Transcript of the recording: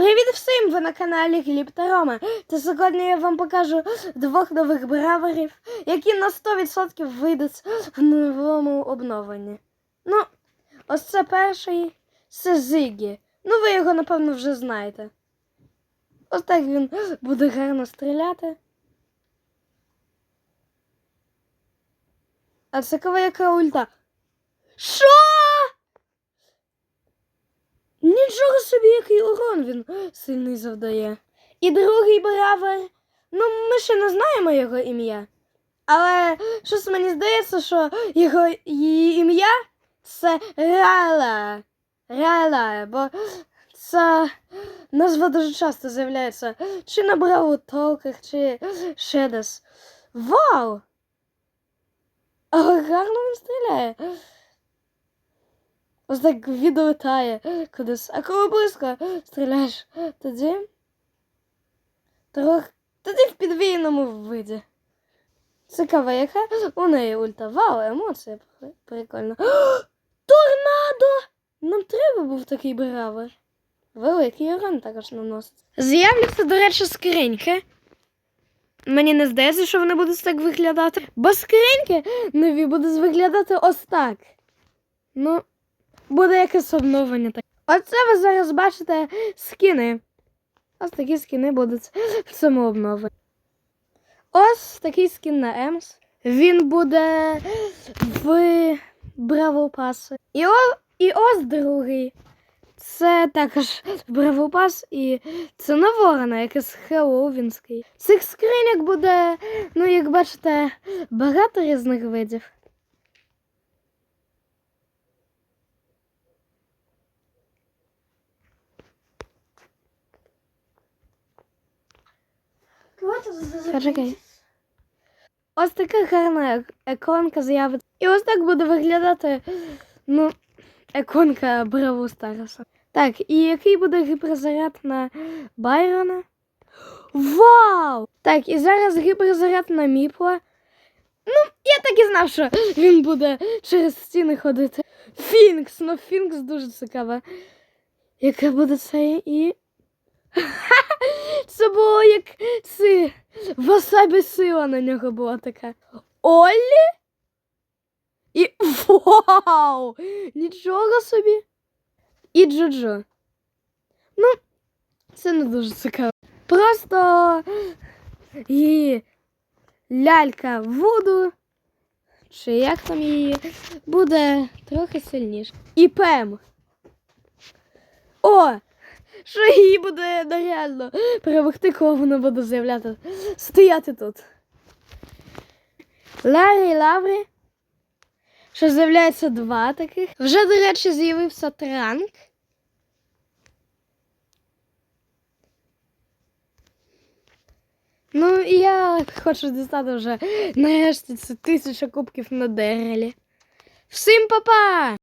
Привіт всім! Ви на каналі Гліб та Рома. Та сьогодні я вам покажу двох нових браверів, які на 100% вийдуть в новому обновленні. Ну, ось це перший це Зігі. Ну, ви його, напевно, вже знаєте. Ось так він буде гарно стріляти. А це кого яка ульта? Що? Нічого який урон він сильний завдає. І другий бравер. Ну, ми ще не знаємо його ім'я. Але щось мені здається, що його її ім'я це Рала. Рала, бо ця назва дуже часто з'являється чи на Бравл Толках, чи ще десь. Вау! Але гарно він стріляє. Ось так відлетає кудись. А коли близько стріляєш, тоді. Трох... Тоді в підвійному виді. Цікаво, яка у неї ульта. Вау, емоції при- прикольно. Торнадо! Нам треба був такий бравер. Великий урон також наносить. З'являться, до речі, скриньки. Мені не здається, що вони будуть так виглядати. Бо скриньки нові будуть виглядати ось так. Ну, буде якесь обновлення. Оце ви зараз бачите скіни. Ось такі скіни будуть в цьому обновленні. Ось такий скін на Емс. Він буде в Браво Пас. І, о, і ось другий. Це також Браво Пас і це на ворона, якийсь Хеллоуінський. Цих скриньок буде, ну, як бачите, багато різних видів. Почекай. Ось така гарна ек- іконка з'явиться. І ось так буде виглядати, ну, іконка Браву Староса. Так, і який буде гіперзаряд на Байрона? Вау! Так, і зараз гіперзаряд на Міпла. Ну, я так і знав, що він буде через стіни ходити. Фінкс, ну Фінкс дуже цікаво. Яке буде це і. Це було як си. Васабі сила на нього була така. Оллі? І вау! Нічого собі. І Джоджо. Ну, це не дуже цікаво. Просто її лялька Вуду, чи як там її, буде трохи сильніше. І Пем. О! Що їй буде нереально перемогти, коли вона буде з'являти стояти тут. Ларі і Лаврі. Що з'являється два таких. Вже, до речі, з'явився транк. Ну, і я хочу дістати вже нарешті це тисяча кубків на дерелі. Всім па-па!